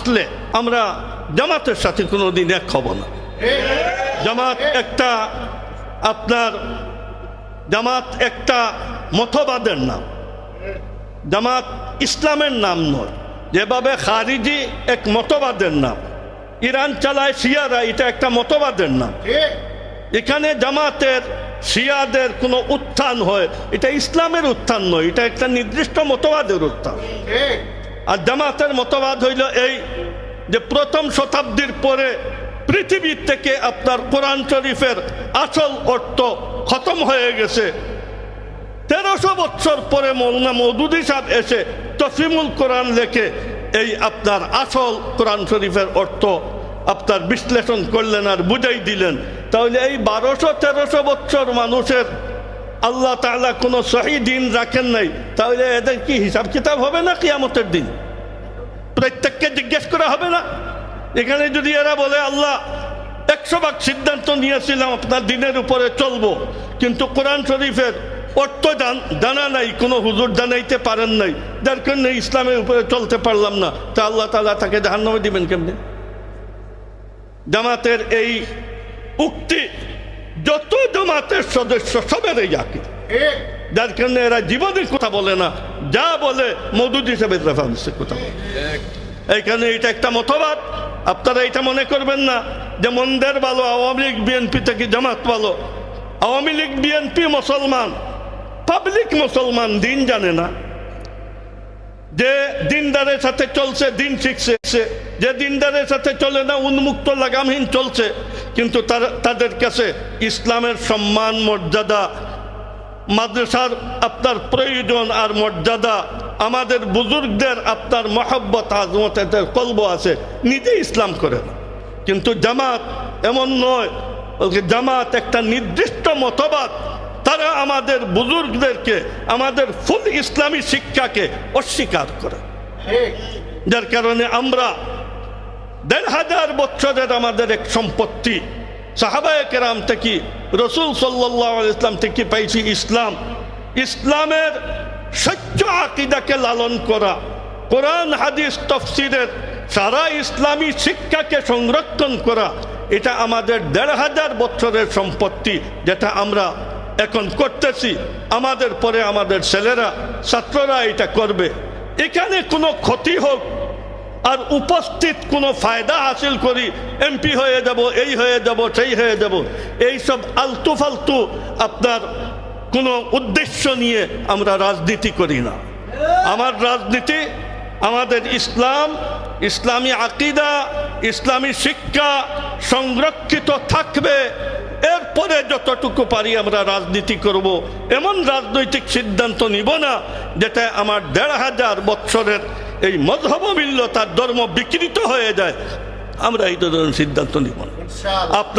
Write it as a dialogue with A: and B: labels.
A: আসলে আমরা জামাতের সাথে কোনো দিন এক হব না। জামাত একটা আপনার, জামাত একটা মতবাদের নাম। জামাত ইসলামের নাম নয়, যেভাবে খারিজি এক মতবাদের নাম। ইরান চালায় শিয়ারা, এটা একটা মতবাদের নাম। এখানে জামাতের শিয়াদের কোনো উত্থান হয়, এটা ইসলামের উত্থান নয়, এটা একটা নির্দিষ্ট মতবাদের উত্থান। আর জামাতের মতবাদ হইল এই যে প্রথম শতাব্দীর পরে পৃথিবীর থেকে আপনার কোরআন শরীফের আসল অর্থ খতম হয়ে গেছে। তেরোশো বছর পরে মৌলানা মৌদুদি সাহেব এসে তফিমুল কোরআন লেখে এই আপনার আসল কোরআন শরীফের অর্থ আপনার বিশ্লেষণ করলেন আর বুঝাই দিলেন। তাহলে এই বারোশো তেরোশো বছর মানুষের আল্লাহ তাআলা কোনো সহি দিন রাখেন নাই। তাহলে এদের কি হিসাব কিতাব হবে না কিয়ামতের দিন? প্রত্যেককে জিজ্ঞেস করা হবে না। এখানে যদি এরা বলে, আল্লাহ, একশো ভাগ সিদ্ধান্ত নিয়েছিলাম, আপনার দিনের উপরে চলবো, কিন্তু কোরআন শরীফের অর্থ জানা নাই, কোনো হুজুর জানাইতে পারেন নাই, যার কারণে ইসলামের উপরে চলতে পারলাম না। তা আল্লাহ তালা তাকে জাহান্নামে দিবেন কেমনে? জামাতের এই উক্তি যত জামাতের সদস্য সবের এই আকিদ যার কারণে এরা জীবনের কথা বলে না যা বলে মধুদ হিসেবে রেফারেন্সের কথা বলে। এইখানে এটা একটা মতবাদ। আপনারা এটা মনে করবেন না যে মন্দের ভালো আওয়ামী লীগ বিএনপি থেকে জামাত ভালো। আওয়ামী লীগ বিএনপি মুসলমান। পাবলিক মুসলমান দিন জানে না। যে দিনদারের সাথে চলছে, দিন শিখছে যে দিনদারের সাথে চলে না, উন্মুক্ত লাগামহীন চলছে। কিন্তু তার তাদের কাছে ইসলামের সম্মান, মর্যাদা, মাদ্রাসার আপনার প্রয়োজন আর মর্যাদা, আমাদের বুজুর্গদের আপনার মহব্বত আজমত এদের কলব আছে। নিজে ইসলাম করে না। কিন্তু জামাত এমন নয় জামাত একটা নির্দিষ্ট মতবাদ তারা আমাদের বুজুর্গদেরকে, আমাদের ফুল ইসলামী শিক্ষাকে অস্বীকার করে। যার কারণে আমরা দেড় হাজার বছরের আমাদের এক সম্পত্তি, সাহাবায় থেকে, রসুল সাল্লাহ ইসলাম থেকে পাইছি ইসলাম। ইসলামের সত্য আকিদাকে লালন করা, কোরআন, হাদিস, তফসিরের সারা ইসলামী শিক্ষাকে সংরক্ষণ করা, এটা আমাদের দেড় হাজার বছরের সম্পত্তি, যেটা আমরা এখন করতেছি। আমাদের পরে আমাদের ছেলেরা, ছাত্ররা এটা করবে। এখানে কোনো ক্ষতি হোক, আর উপস্থিত কোনো ফায়দা হাসিল করি, এমপি হয়ে যাব, এই হয়ে যাব, সেই হয়ে যাব। এইসব আলতু ফালতু আপনার কোনো উদ্দেশ্য নিয়ে আমরা রাজনীতি করি না। আমার রাজনীতি, আমাদের ইসলাম, ইসলামী আকিদা, ইসলামী শিক্ষা সংরক্ষিত থাকবে। এরপরে যতটুকু পারি আমরা রাজনীতি করব। এমন রাজনৈতিক সিদ্ধান্ত নিব না যেটা আমার দেড় হাজার বৎসরের এই মধব মিল্ল তার ধর্ম বিকৃত হয়ে যায়। আমরা এই ধরনের সিদ্ধান্ত নিব না।